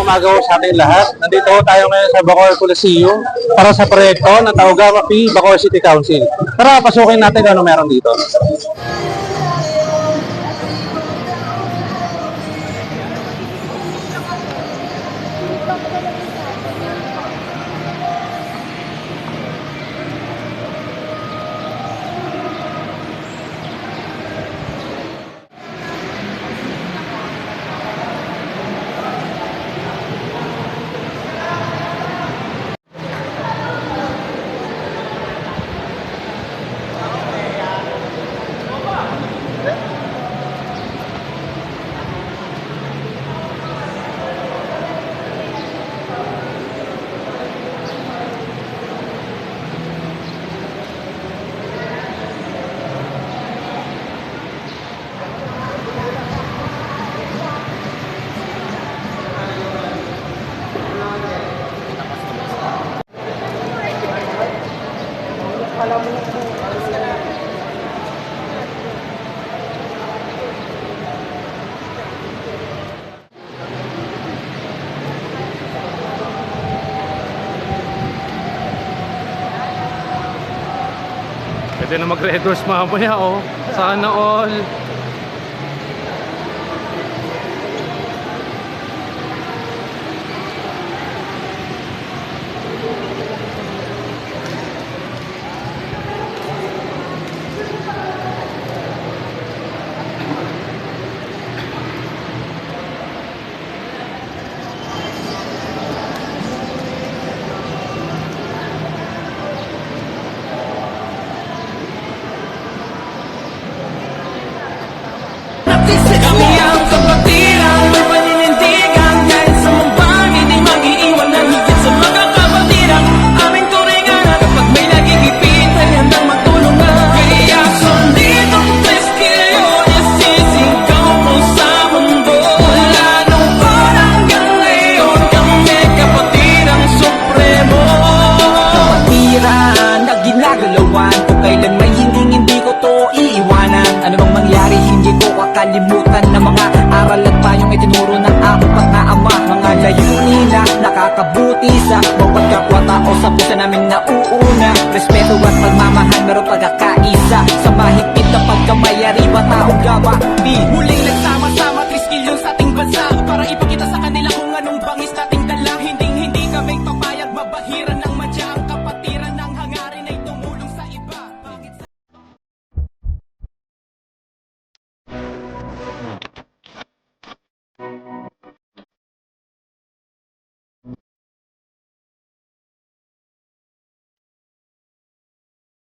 umaga ho sa ating lahat. Nandito ho tayo ngayon sa Bacoor Coliseum para sa proyekto ng Taugama P. Bacoor City Council. Tara, pasukin natin ano meron dito. Pwede na mag-red doors mamaya, oh. Sana all. Kakalimutan Na mga aral at payong itinuro ng aking pagkaama Mga layunin na nakakabuti sa bawat kapwa tao Sa pusa namin nauuna Respeto at pagmamahal meron pagkakaisa. Sa mahigpit na pagkamayari ba gawa Di muling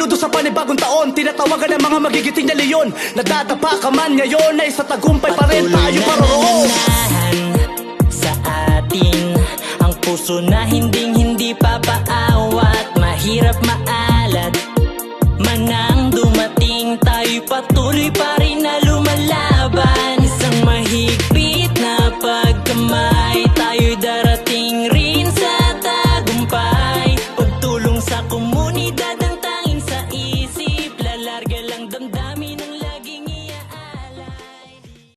saludo sa panibagong taon. Tinatawagan ng mga magigiting na leyon. Nadadapa ka man ngayon ay sa tagumpay pa rin. Tayo paroroon sa atin Ang puso na hinding hindi papaawat. Mahirap maaawat